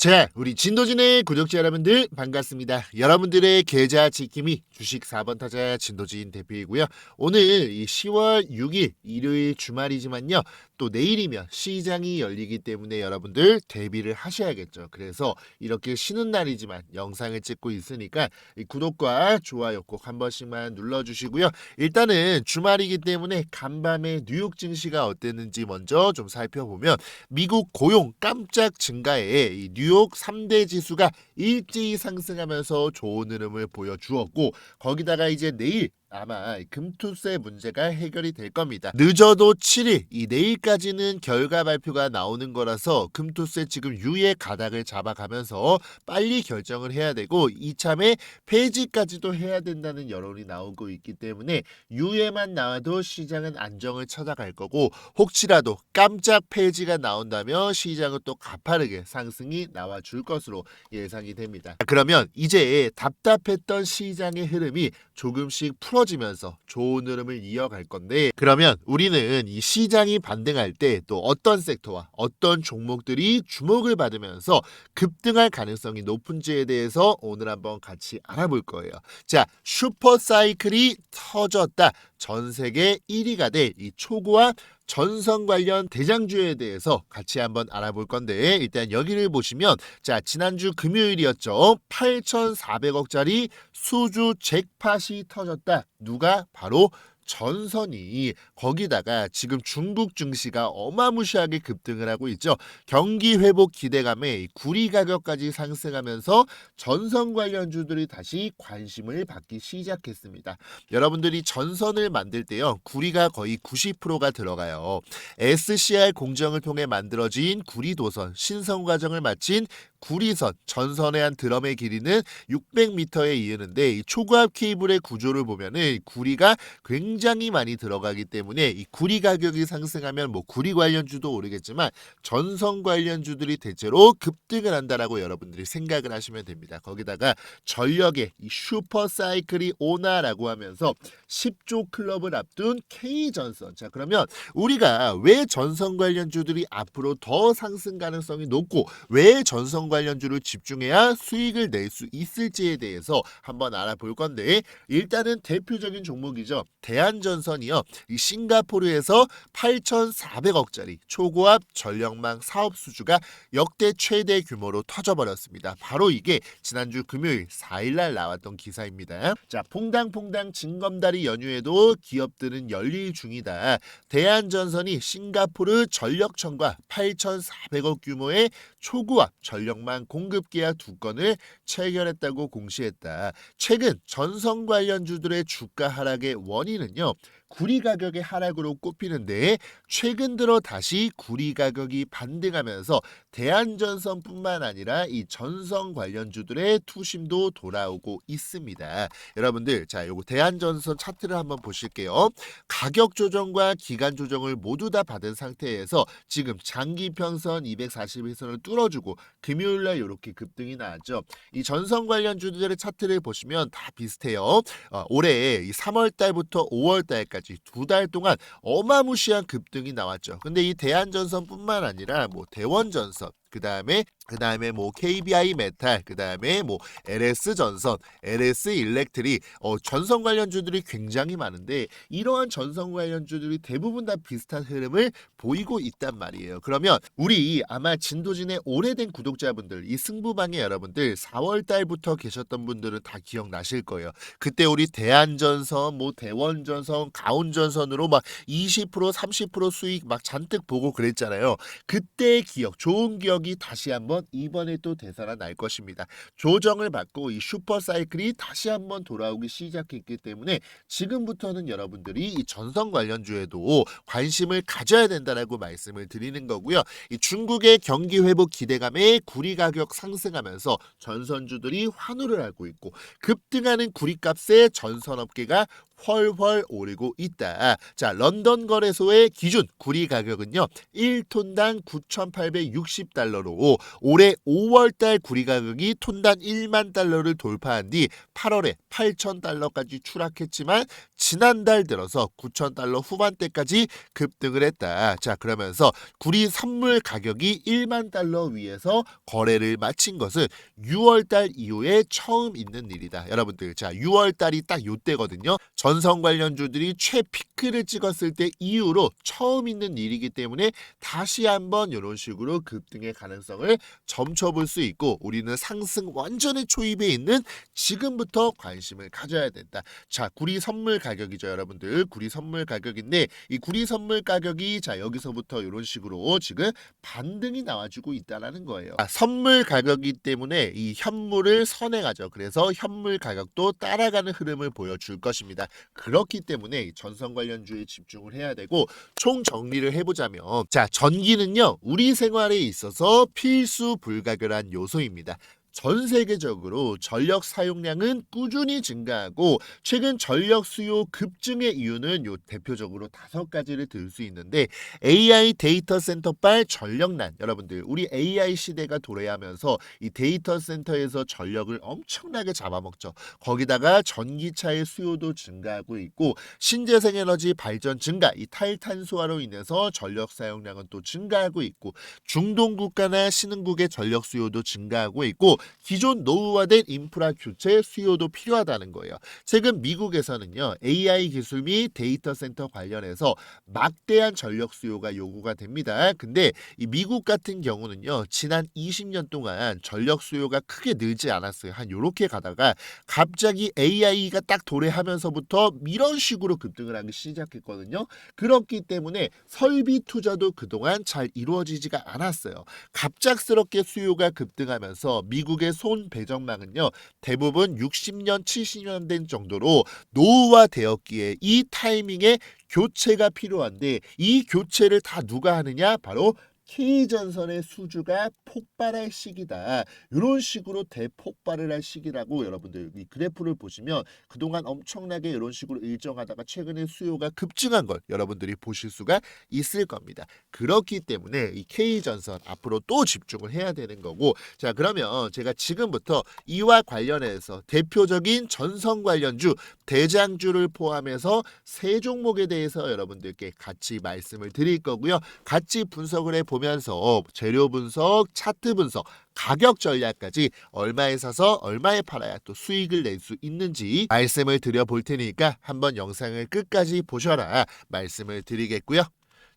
자, 우리 진도진의 구독자 여러분들 반갑습니다. 여러분들의 계좌 지킴이 주식 4번 타자 진도진 대표이고요. 오늘 이 10월 6일 일요일 주말이지만요. 또 내일이면 시장이 열리기 때문에 여러분들 대비를 하셔야겠죠. 그래서 이렇게 쉬는 날이지만 영상을 찍고 있으니까 이 구독과 좋아요 꼭 한 번씩만 눌러주시고요. 일단은 주말이기 때문에 간밤에 뉴욕 증시가 어땠는지 먼저 좀 살펴보면 미국 고용 깜짝 증가에 이 뉴욕 3대 지수가 일제히 상승하면서 좋은 흐름을 보여주었고 거기다가 이제 내일 아마 금투세 문제가 해결이 될 겁니다. 늦어도 7일, 이 내일까지는 결과 발표가 나오는 거라서 금투세 지금 유예 가닥을 잡아가면서 빨리 결정을 해야 되고 이참에 폐지까지도 해야 된다는 여론이 나오고 있기 때문에 유예만 나와도 시장은 안정을 찾아갈 거고 혹시라도 깜짝 폐지가 나온다면 시장은 또 가파르게 상승이 나와 줄 것으로 예상이 됩니다. 그러면 이제 답답했던 시장의 흐름이 조금씩 풀어지면서 좋은 흐름을 이어갈 건데 그러면 우리는 이 시장이 반등할 때 또 어떤 섹터와 어떤 종목들이 주목을 받으면서 급등할 가능성이 높은지에 대해서 오늘 한번 같이 알아볼 거예요. 자, 슈퍼 사이클이 터졌다. 전 세계 1위가 될 이 초고와 전선 관련 대장주에 대해서 같이 한번 알아볼 건데 일단 여기를 보시면 자 지난주 금요일이었죠. 8,400억짜리 수주 잭팟이 터졌다. 누가? 바로 전선이 거기다가 지금 중국 증시가 어마무시하게 급등을 하고 있죠. 경기 회복 기대감에 구리 가격까지 상승하면서 전선 관련주들이 다시 관심을 받기 시작했습니다. 여러분들이 전선을 만들 때요. 구리가 거의 90%가 들어가요. SCR 공정을 통해 만들어진 구리 도선 신성 과정을 마친 구리선 전선의 한 드럼의 길이는 600m에 이르는데 이 초고압 케이블의 구조를 보면은 구리가 굉장히 많이 들어가기 때문에 이 구리 가격이 상승하면 뭐 구리 관련주도 오르겠지만 전선 관련주들이 대체로 급등을 한다라고 여러분들이 생각을 하시면 됩니다. 거기다가 전력의 이 슈퍼 사이클이 오나라고 하면서 10조 클럽을 앞둔 K 전선. 자 그러면 우리가 왜 전선 관련주들이 앞으로 더 상승 가능성이 높고 왜 전선 관련주를 집중해야 수익을 낼 수 있을지에 대해서 한번 알아볼 건데 일단은 대표적인 종목이죠. 대한전선이요. 이 싱가포르에서 8,400억짜리 초고압 전력망 사업 수주가 역대 최대 규모로 터져버렸습니다. 바로 이게 지난주 금요일 4일날 나왔던 기사입니다. 자, 퐁당퐁당 징검다리 연휴에도 기업들은 열릴 중이다. 대한전선이 싱가포르 전력청과 8,400억 규모의 초고압 전력 망 공급 계약 두 건을 체결했다고 공시했다. 최근 전선 관련주들의 주가 하락의 원인은요. 구리 가격의 하락으로 꼽히는데 최근 들어 다시 구리 가격이 반등하면서 대한전선뿐만 아니라 이 전선 관련주들의 투심도 돌아오고 있습니다. 여러분들 자 요거 대한전선 차트를 한번 보실게요. 가격 조정과 기간 조정을 모두 다 받은 상태에서 지금 장기 평선 241선을 뚫어주고 금요일 날 이렇게 급등이 나왔죠. 이 전선 관련주들의 차트를 보시면 다 비슷해요. 어, 올해 이 3월 달부터 5월 달까지 두 달 동안 어마무시한 급등이 나왔죠. 근데 이 대한전선뿐만 아니라 뭐 대원전선 gossip. 그 다음에 그 다음에 뭐 KBI 메탈, 그 다음에 뭐 LS 전선, LS 일렉트리, 어, 전선 관련주들이 굉장히 많은데 이러한 전선 관련주들이 대부분 다 비슷한 흐름을 보이고 있단 말이에요. 그러면 우리 아마 진도진의 오래된 구독자분들, 이 승부방의 여러분들 4월 달부터 계셨던 분들은 다 기억나실 거예요. 그때 우리 대한전선, 뭐 대원전선, 가온전선으로 막 20% 30% 수익 막 잔뜩 보고 그랬잖아요. 그때 기억, 좋은 기억 이 다시 한번 이번에 또 되살아날 것입니다. 조정을 받고 이 슈퍼 사이클이 다시 한번 돌아오기 시작했기 때문에 지금부터는 여러분들이 이 전선 관련주에도 관심을 가져야 된다라고 말씀을 드리는 거고요. 이 중국의 경기 회복 기대감에 구리 가격 상승하면서 전선주들이 환호를 하고 있고 급등하는 구리값에 전선업계가 훨훨 오르고 있다. 자, 런던 거래소의 기준 구리 가격은요. 1톤당 9,860달러로 올해 5월 달 구리 가격이 톤당 1만 달러를 돌파한 뒤 8월에 8,000달러까지 추락했지만 지난달 들어서 9,000달러 후반대까지 급등을 했다. 자, 그러면서 구리 선물 가격이 1만 달러 위에서 거래를 마친 것은 6월 달 이후에 처음 있는 일이다. 여러분들, 자, 6월 달이 딱 요때거든요. 전선 관련주들이 최피크를 찍었을 때 이후로 처음 있는 일이기 때문에 다시 한번 이런 식으로 급등의 가능성을 점쳐볼 수 있고 우리는 상승 완전히 초입에 있는 지금부터 관심을 가져야 된다. 자, 구리 선물 가격이죠, 여러분들. 구리 선물 가격인데 이 구리 선물 가격이 자 여기서부터 이런 식으로 지금 반등이 나와주고 있다라는 거예요. 아, 선물 가격이기 때문에 이 현물을 선행하죠. 그래서 현물 가격도 따라가는 흐름을 보여줄 것입니다. 그렇기 때문에 이 전선 관련주에 집중을 해야 되고 총 정리를 해보자면 자 전기는요 우리 생활에 있어서 필수 불가결한 요소입니다. 전 세계적으로 전력 사용량은 꾸준히 증가하고 최근 전력 수요 급증의 이유는 요 대표적으로 다섯 가지를 들 수 있는데 AI 데이터 센터발 전력난 여러분들 우리 AI 시대가 도래하면서 이 데이터 센터에서 전력을 엄청나게 잡아먹죠. 거기다가 전기차의 수요도 증가하고 있고 신재생 에너지 발전 증가 이 탈탄소화로 인해서 전력 사용량은 또 증가하고 있고 중동 국가나 신흥국의 전력 수요도 증가하고 있고 기존 노후화된 인프라 교체 수요도 필요하다는 거예요. 최근 미국에서는요 AI 기술 및 데이터 센터 관련해서 막대한 전력 수요가 요구가 됩니다. 근데 이 미국 같은 경우는요 지난 20년 동안 전력 수요가 크게 늘지 않았어요. 한 요렇게 가다가 갑자기 AI가 딱 도래하면서부터 이런 식으로 급등을 하기 시작했거든요. 그렇기 때문에 설비 투자도 그동안 잘 이루어지지가 않았어요. 갑작스럽게 수요가 급등하면서 미국 의 손 배정망은요 대부분 60년, 70년 된 정도로 노후화되었기에 이 타이밍에 교체가 필요한데 이 교체를 다 누가 하느냐? 바로 K전선의 수주가 폭발할 시기다. 이런 식으로 대폭발을 할 시기라고 여러분들 이 그래프를 보시면 그동안 엄청나게 이런 식으로 일정하다가 최근에 수요가 급증한 걸 여러분들이 보실 수가 있을 겁니다. 그렇기 때문에 이 K전선 앞으로 또 집중을 해야 되는 거고 자 그러면 제가 지금부터 이와 관련해서 대표적인 전선 관련주 대장주를 포함해서 세 종목에 대해서 여러분들께 같이 말씀을 드릴 거고요. 같이 분석을 해 보면 서 재료 분석, 차트 분석, 가격 전략까지 얼마에 사서 얼마에 팔아야 또 수익을 낼 수 있는지 말씀을 드려 볼 테니까 한번 영상을 끝까지 보셔라 말씀을 드리겠고요.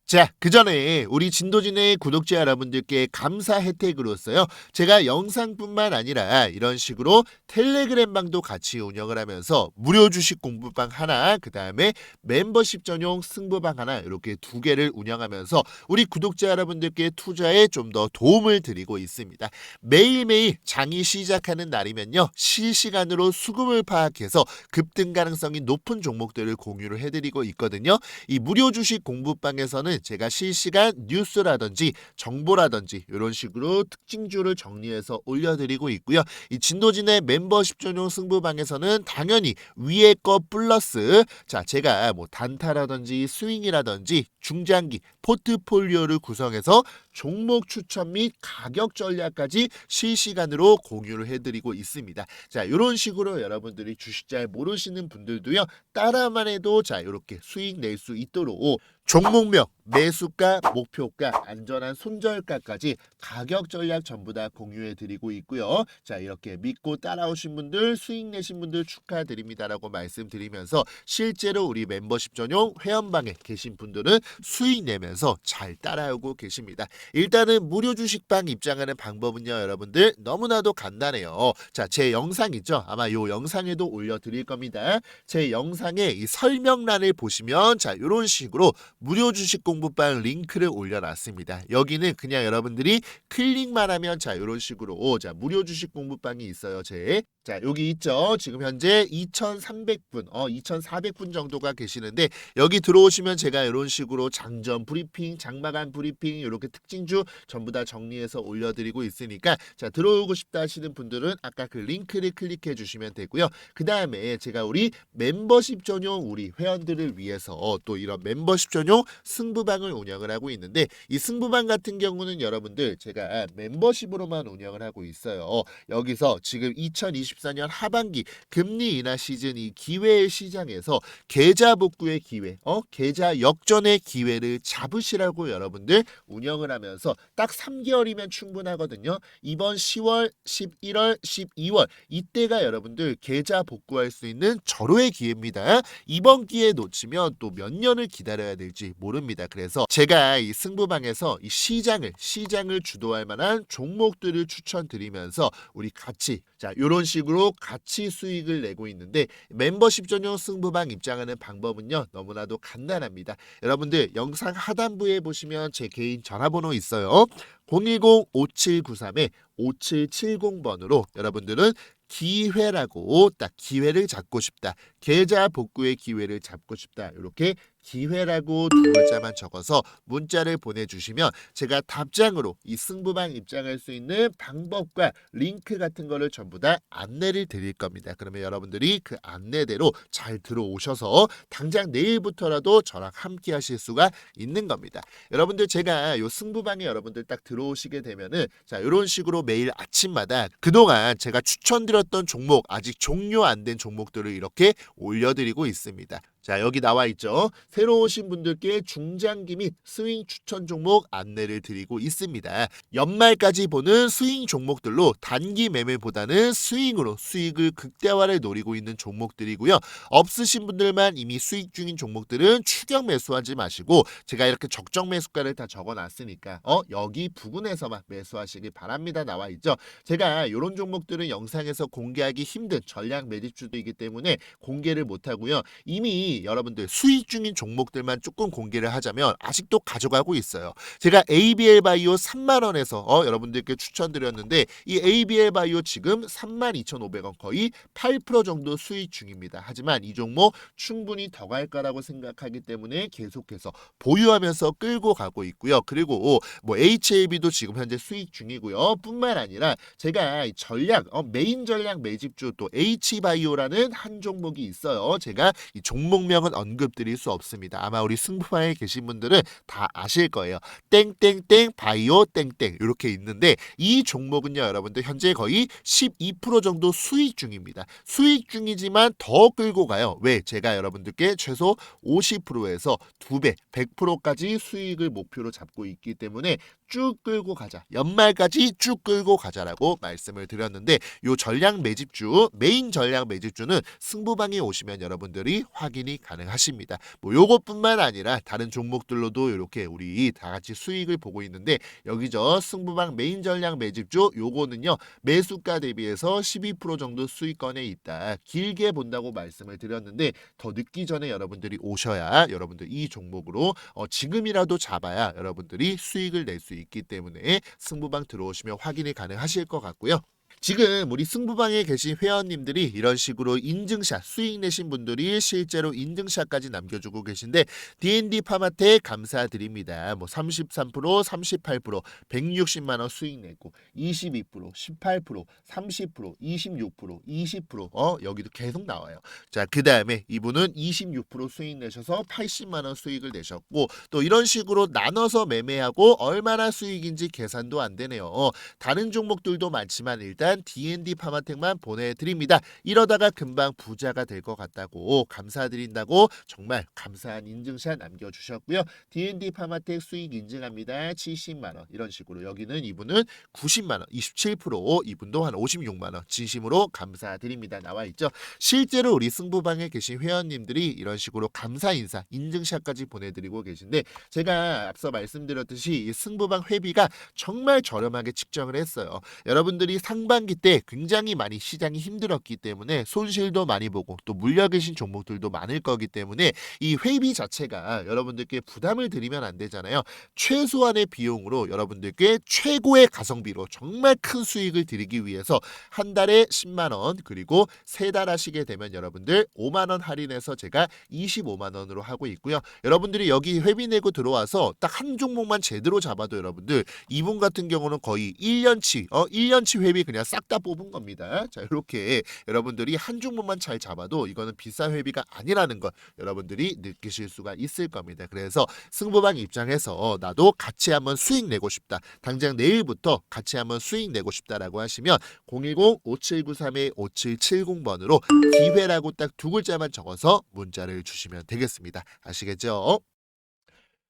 자, 그 전에 우리 진도진의 구독자 여러분들께 감사 혜택으로서요. 제가 영상뿐만 아니라 이런 식으로 텔레그램 방도 같이 운영을 하면서 무료 주식 공부방 하나, 그 다음에 멤버십 전용 승부방 하나 이렇게 두 개를 운영하면서 우리 구독자 여러분들께 투자에 좀 더 도움을 드리고 있습니다. 매일매일 장이 시작하는 날이면요. 실시간으로 수급을 파악해서 급등 가능성이 높은 종목들을 공유를 해드리고 있거든요. 이 무료 주식 공부방에서는 제가 실시간 뉴스라든지 정보라든지 이런 식으로 특징주를 정리해서 올려드리고 있고요. 이 진도진의 멤버십 전용 승부방에서는 당연히 위에 거 플러스 자 제가 뭐 단타라든지 스윙이라든지 중장기 포트폴리오를 구성해서 종목 추천 및 가격 전략까지 실시간으로 공유를 해드리고 있습니다. 자, 이런 식으로 여러분들이 주식 잘 모르시는 분들도요, 따라만 해도 자, 이렇게 수익 낼 수 있도록 종목명, 매수가, 목표가, 안전한 손절가까지 가격 전략 전부 다 공유해 드리고 있고요. 자, 이렇게 믿고 따라오신 분들, 수익 내신 분들 축하드립니다라고 말씀드리면서 실제로 우리 멤버십 전용 회원방에 계신 분들은 수익 내면서 잘 따라오고 계십니다. 일단은 무료 주식방 입장하는 방법은요, 여러분들 너무나도 간단해요. 자, 제 영상 있죠? 아마 요 영상에도 올려 드릴 겁니다. 제 영상의 이 설명란을 보시면 자, 이런 식으로 무료 주식 공 부방 링크를 올려놨습니다. 여기는 그냥 여러분들이 클릭만 하면 자 이런 식으로 자 무료 주식 공부방이 있어요. 제. 자 여기 있죠. 지금 현재 2,300분, 어 2,400분 정도가 계시는데 여기 들어오시면 제가 이런 식으로 장전 브리핑, 장마감 브리핑 이렇게 특징주 전부 다 정리해서 올려드리고 있으니까 자 들어오고 싶다 하시는 분들은 아까 그 링크를 클릭해 주시면 되고요. 그 다음에 제가 우리 멤버십 전용 우리 회원들을 위해서 또 이런 멤버십 전용 승부 방을 운영을 하고 있는데 이 승부방 같은 경우는 여러분들 제가 멤버십으로만 운영을 하고 있어요. 여기서 지금 2024년 하반기 금리 인하 시즌 이 기회 시장에서 계좌 복구의 기회, 어 계좌 역전의 기회를 잡으시라고 여러분들 운영을 하면서 딱 3개월이면 충분하거든요. 이번 10월, 11월, 12월 이때가 여러분들 계좌 복구할 수 있는 절호의 기회입니다. 이번 기회 놓치면 또 몇 년을 기다려야 될지 모릅니다. 그래서 제가 이 승부방에서 이 시장을 시장을 주도할 만한 종목들을 추천드리면서 우리 같이 자 이런 식으로 같이 수익을 내고 있는데 멤버십 전용 승부방 입장하는 방법은요 너무나도 간단합니다. 여러분들 영상 하단부에 보시면 제 개인 전화번호 있어요. 010-5793에 5770번으로 여러분들은 기회라고 딱 기회를 잡고 싶다. 계좌 복구의 기회를 잡고 싶다. 이렇게 기회라고 두 글자만 적어서 문자를 보내주시면 제가 답장으로 이 승부방 입장할 수 있는 방법과 링크 같은 거를 전부 다 안내를 드릴 겁니다. 그러면 여러분들이 그 안내대로 잘 들어오셔서 당장 내일부터라도 저랑 함께 하실 수가 있는 겁니다. 여러분들 제가 요 승부방에 여러분들 딱 들어오시게 되면은 자 이런 식으로 매일 아침마다 그동안 제가 추천드렸던 종목 아직 종료 안 된 종목들을 이렇게 올려드리고 있습니다. 자 여기 나와 있죠. 새로 오신 분들께 중장기 및 스윙 추천 종목 안내를 드리고 있습니다. 연말까지 보는 스윙 종목들로 단기 매매보다는 스윙으로 수익을 극대화를 노리고 있는 종목들이고요. 없으신 분들만 이미 수익 중인 종목들은 추격 매수하지 마시고 제가 이렇게 적정 매수가를 다 적어 놨으니까 어 여기 부근에서만 매수하시기 바랍니다. 나와 있죠. 제가 이런 종목들은 영상에서 공개하기 힘든 전략 매집주도이기 때문에 공개를 못 하고요. 이미 여러분들 수익 중인 종목들만 조금 공개를 하자면 아직도 가져가고 있어요. 제가 ABL 바이오 3만 원에서 어, 여러분들께 추천드렸는데 이 ABL 바이오 지금 32,500원 거의 8% 정도 수익 중입니다. 하지만 이 종목 충분히 더갈 거라고 생각하기 때문에 계속해서 보유하면서 끌고 가고 있고요. 그리고 뭐 HAB도 지금 현재 수익 중이고요. 뿐만 아니라 제가 이 전략 어, 메인 전략 매집주 또 H바이오라는 한 종목이 있어요. 제가 이 종목 명은 언급드릴 수 없습니다. 아마 우리 승부방에 계신 분들은 다 아실 거예요. 땡땡땡 바이오 땡땡 이렇게 있는데 이 종목은요 여러분들 현재 거의 12% 정도 수익 중입니다. 수익 중이지만 더 끌고 가요. 왜? 제가 여러분들께 최소 50%에서 2배, 100%까지 수익을 목표로 잡고 있기 때문에 쭉 끌고 가자. 연말까지 쭉 끌고 가자라고 말씀을 드렸는데 요 전략 매집주, 메인 전략 매집주는 승부방에 오시면 여러분들이 확인이 가능하십니다. 뭐 요것뿐만 아니라 다른 종목들로도 이렇게 우리 다 같이 수익을 보고 있는데 여기저 승부방 메인 전략 매집주 요거는요. 매수가 대비해서 12% 정도 수익권에 있다. 길게 본다고 말씀을 드렸는데 더 늦기 전에 여러분들이 오셔야 여러분들 이 종목으로 어, 지금이라도 잡아야 여러분들이 수익을 낼 수 있기 때문에 승부방 들어오시면 확인이 가능하실 것 같고요. 지금 우리 승부방에 계신 회원님들이 이런 식으로 인증샷 수익 내신 분들이 실제로 인증샷까지 남겨주고 계신데 D&D 파마텍 감사드립니다. 뭐 33%, 38%, 160만 원 수익 내고 22%, 18%, 30%, 26%, 20%. 어 여기도 계속 나와요. 자 그 다음에 이분은 26% 수익 내셔서 80만 원 수익을 내셨고 또 이런 식으로 나눠서 매매하고 얼마나 수익인지 계산도 안 되네요. 어, 다른 종목들도 많지만 일단 D&D 파마텍만 보내드립니다. 이러다가 금방 부자가 될 것 같다고 감사드린다고 정말 감사한 인증샷 남겨주셨고요. D&D 파마텍 수익 인증합니다. 70만 원 이런 식으로 여기는 이분은 90만 원, 27% 이분도 한 56만 원 진심으로 감사드립니다. 나와 있죠. 실제로 우리 승부방에 계신 회원님들이 이런 식으로 감사 인사 인증샷까지 보내드리고 계신데 제가 앞서 말씀드렸듯이 이 승부방 회비가 정말 저렴하게 측정을 했어요. 여러분들이 상반 하반기 때 굉장히 많이 시장이 힘들었기 때문에 손실도 많이 보고 또 물려 계신 종목들도 많을 거기 때문에 이 회비 자체가 여러분들께 부담을 드리면 안 되잖아요. 최소한의 비용으로 여러분들께 최고의 가성비로 정말 큰 수익을 드리기 위해서 한 달에 10만 원 그리고 세 달 하시게 되면 여러분들 5만 원 할인해서 제가 25만 원으로 하고 있고요. 여러분들이 여기 회비 내고 들어와서 딱 한 종목만 제대로 잡아도 여러분들 이분 같은 경우는 거의 1년치 어 1년치 회비 그냥 싹 다 뽑은 겁니다. 자 이렇게 여러분들이 한 종목만 잘 잡아도 이거는 비싼 회비가 아니라는 걸 여러분들이 느끼실 수가 있을 겁니다. 그래서 승부방 입장에서 나도 같이 한번 수익 내고 싶다. 당장 내일부터 같이 한번 수익 내고 싶다라고 하시면 010-5793-5770번으로 기회라고 딱 두 글자만 적어서 문자를 주시면 되겠습니다. 아시겠죠?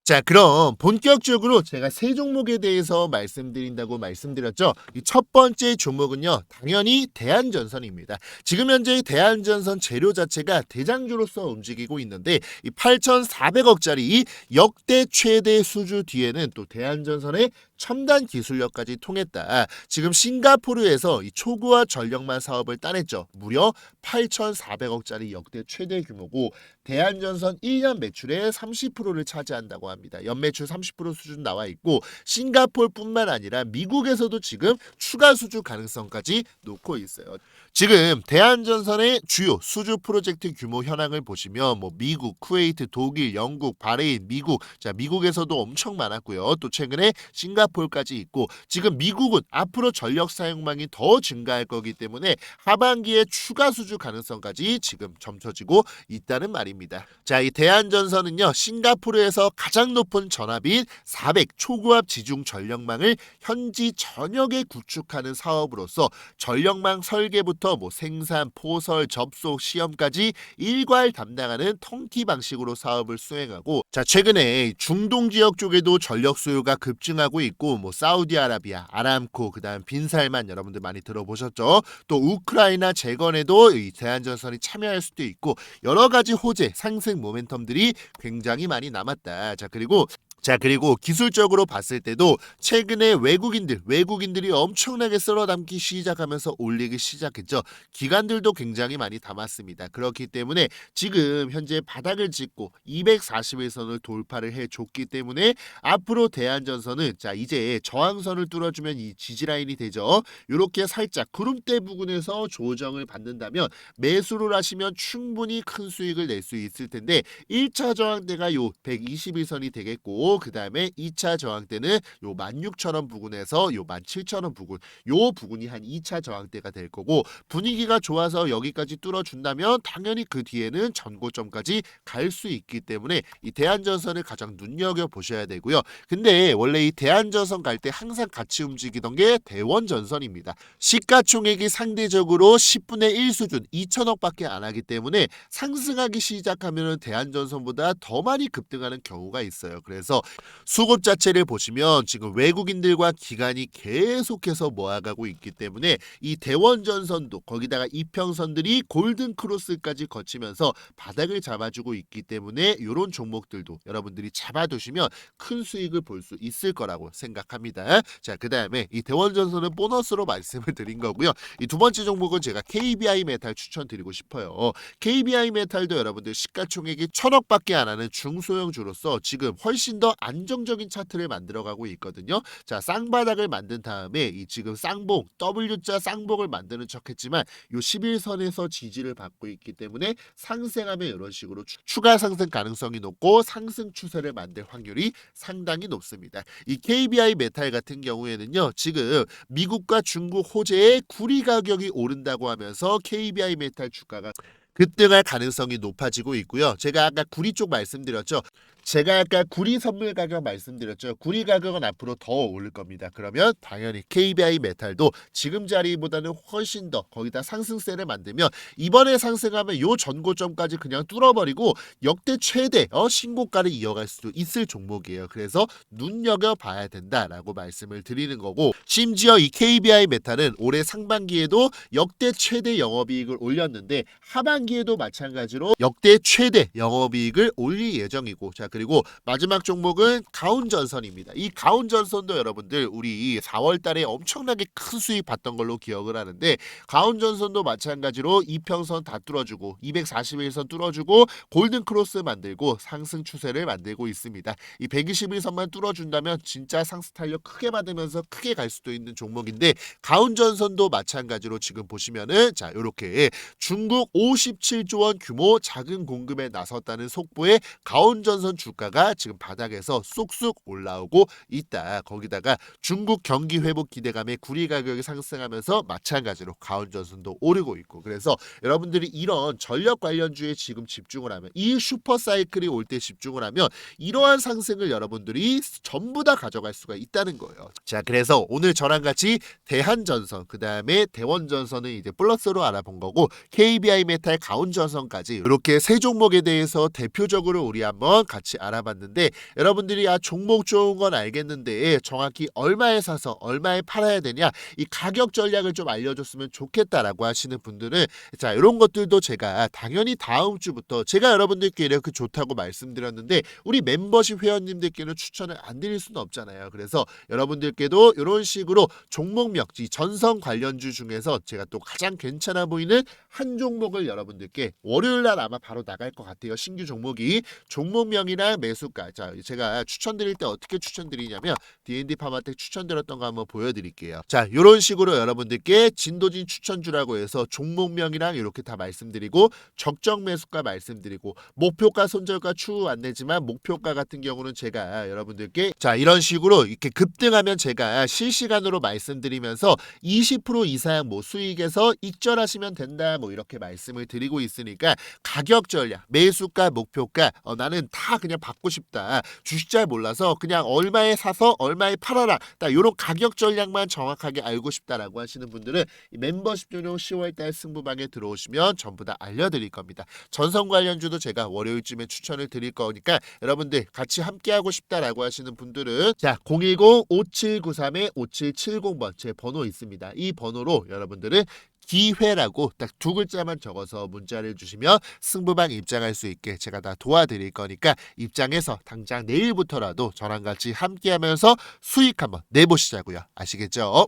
자, 그럼 본격적으로 제가 세 종목에 대해서 말씀드린다고 말씀드렸죠. 이 첫 번째 종목은요, 당연히 대한전선입니다. 지금 현재 대한전선 재료 자체가 대장주로서 움직이고 있는데 이 8,400억짜리 이 역대 최대 수주 뒤에는 또 대한전선의 첨단 기술력까지 통했다. 지금 싱가포르에서 이 초고화 전력만 사업을 따냈죠. 무려 8,400억짜리 역대 최대 규모고 대한전선 1년 매출의 30%를 차지한다고 합니다. 연매출 30% 수준 나와 있고 싱가포르뿐만 아니라 미국에서도 지금 추가 수주 가능성까지 놓고 있어요. 지금 대한전선의 주요 수주 프로젝트 규모 현황을 보시면 뭐 미국, 쿠웨이트, 독일, 영국, 바레인, 미국 자 미국에서도 엄청 많았고요. 또 최근에 싱가포르까지 있고 지금 미국은 앞으로 전력 사용량이 더 증가할 거기 때문에 하반기에 추가 수주 가능성까지 지금 점쳐지고 있다는 말입니다. 자, 이 대한전선은요 싱가포르에서 가장 높은 전압인 400 초고압 지중 전력망을 현지 전역에 구축하는 사업으로서 전력망 설계부터 뭐 생산, 포설, 접속, 시험까지 일괄 담당하는 통티 방식으로 사업을 수행하고 자 최근에 중동 지역 쪽에도 전력 수요가 급증하고 있고 뭐 사우디아라비아, 아람코, 그다음 빈살만 여러분들 많이 들어보셨죠? 또 우크라이나 재건에도 이 대한전선이 참여할 수도 있고 여러 가지 호재, 상승 모멘텀들이 굉장히 많이 남았다. 자 그리고 자 그리고 기술적으로 봤을 때도 최근에 외국인들 외국인들이 엄청나게 쓸어 담기 시작하면서 올리기 시작했죠. 기관들도 굉장히 많이 담았습니다. 그렇기 때문에 지금 현재 바닥을 찍고 240일선을 돌파를 해줬기 때문에 앞으로 대한전선은 자 이제 저항선을 뚫어주면 이 지지라인이 되죠. 이렇게 살짝 구름대 부근에서 조정을 받는다면 매수를 하시면 충분히 큰 수익을 낼 수 있을 텐데 1차 저항대가 요 121선이 되겠고 그 다음에 2차 저항대는 요 16,000원 부근에서 요 17,000원 부근 요 부근이 한 2차 저항대가 될 거고 분위기가 좋아서 여기까지 뚫어준다면 당연히 그 뒤에는 전고점까지 갈 수 있기 때문에 이 대한전선을 가장 눈여겨 보셔야 되고요. 근데 원래 이 대한전선 갈 때 항상 같이 움직이던 게 대원전선입니다. 시가총액이 상대적으로 10분의 1 수준 2천억밖에 안 하기 때문에 상승하기 시작하면 대한전선보다 더 많이 급등하는 경우가 있어요. 그래서 수급 자체를 보시면 지금 외국인들과 기관이 계속해서 모아가고 있기 때문에 이 대원 전선도 거기다가 이평선들이 골든 크로스까지 거치면서 바닥을 잡아주고 있기 때문에 이런 종목들도 여러분들이 잡아두시면 큰 수익을 볼 수 있을 거라고 생각합니다. 자, 그 다음에 이 대원 전선은 보너스로 말씀을 드린 거고요. 이 두 번째 종목은 제가 KBI 메탈 추천드리고 싶어요. KBI 메탈도 여러분들 시가총액이 천억밖에 안 하는 중소형 주로서 지금 훨씬 더 안정적인 차트를 만들어가고 있거든요. 자, 쌍바닥을 만든 다음에 이 지금 쌍봉 W자 쌍봉을 만드는 척했지만 요 11선에서 지지를 받고 있기 때문에 상승하면 이런 식으로 추- 추가 상승 가능성이 높고 상승 추세를 만들 확률이 상당히 높습니다. 이 KBI 메탈 같은 경우에는요. 지금 미국과 중국 호재의 구리 가격이 오른다고 하면서 KBI 메탈 주가가 급등할 가능성이 높아지고 있고요. 제가 아까 구리 쪽 말씀드렸죠. 제가 아까 구리 선물 가격 말씀드렸죠. 구리 가격은 앞으로 더 오를 겁니다. 그러면 당연히 KBI 메탈도 지금 자리보다는 훨씬 더 거기다 상승세를 만들면 이번에 상승하면 요 전고점까지 그냥 뚫어버리고 역대 최대 어 신고가를 이어갈 수도 있을 종목이에요. 그래서 눈여겨 봐야 된다라고 말씀을 드리는 거고 심지어 이 KBI 메탈은 올해 상반기에도 역대 최대 영업이익을 올렸는데 하반기에도 마찬가지로 역대 최대 영업이익을 올릴 예정이고 자 그리고 마지막 종목은 가운전선입니다. 이 가운전선도 여러분들 우리 4월 달에 엄청나게 큰 수익 봤던 걸로 기억을 하는데 가운전선도 마찬가지로 이평선 다 뚫어주고 241선 뚫어주고 골든 크로스 만들고 상승 추세를 만들고 있습니다. 이 121선만 뚫어준다면 진짜 상승 탄력 크게 받으면서 크게 갈 수도 있는 종목인데 가운전선도 마찬가지로 지금 보시면은 자 이렇게 중국 57조 원 규모 자금 공급에 나섰다는 속보에 가온전선 주가가 지금 바닥에서 쑥쑥 올라오고 있다. 거기다가 중국 경기 회복 기대감에 구리 가격이 상승하면서 마찬가지로 가온 전선도 오르고 있고 그래서 여러분들이 이런 전력 관련주에 지금 집중을 하면 이 슈퍼 사이클이 올 때 집중을 하면 이러한 상승을 여러분들이 전부 다 가져갈 수가 있다는 거예요. 자, 그래서 오늘 저랑 같이 대한전선, 그 다음에 대원전선은 이제 플러스로 알아본 거고 KBI 메탈 가온전선까지 이렇게 세 종목에 대해서 대표적으로 우리 한번 같이 알아봤는데 여러분들이 아 종목 좋은 건 알겠는데 정확히 얼마에 사서 얼마에 팔아야 되냐 이 가격 전략을 좀 알려줬으면 좋겠다라고 하시는 분들은 자 이런 것들도 제가 당연히 다음 주부터 제가 여러분들께 이렇게 좋다고 말씀드렸는데 우리 멤버십 회원님들께는 추천을 안 드릴 수는 없잖아요. 그래서 여러분들께도 이런 식으로 종목명, 이 전선 관련주 중에서 제가 또 가장 괜찮아 보이는 한 종목을 여러분들께 월요일 날 아마 바로 나갈 것 같아요. 신규 종목이 종목명이 랑 매수가. 자, 제가 추천드릴 때 어떻게 추천드리냐면 D&D 파마텍 추천드렸던 거 한번 보여드릴게요. 자, 이런 식으로 여러분들께 진도진 추천주라고 해서 종목명이랑 이렇게 다 말씀드리고 적정 매수가 말씀드리고 목표가 손절가 추후 안내지만 목표가 같은 경우는 제가 여러분들께 자 이런 식으로 이렇게 급등하면 제가 실시간으로 말씀드리면서 20% 이상 뭐 수익에서 익절하시면 된다 뭐 이렇게 말씀을 드리고 있으니까 가격 전략 매수가 목표가 어, 나는 다 그냥 받고 싶다 주식 잘 몰라서 그냥 얼마에 사서 얼마에 팔아라 딱 이런 가격 전략만 정확하게 알고 싶다라고 하시는 분들은 이 멤버십 전용 10월달 승부방에 들어오시면 전부 다 알려드릴 겁니다. 전선 관련주도 제가 월요일쯤에 추천을 드릴 거니까 여러분들 같이 함께하고 싶다라고 하시는 분들은 자 010-5793에 5770번 제 번호 있습니다. 이 번호로 여러분들은 기회라고 딱 두 글자만 적어서 문자를 주시면 승부방 입장할 수 있게 제가 다 도와드릴 거니까 입장해서 당장 내일부터라도 저랑 같이 함께하면서 수익 한번 내보시자고요. 아시겠죠?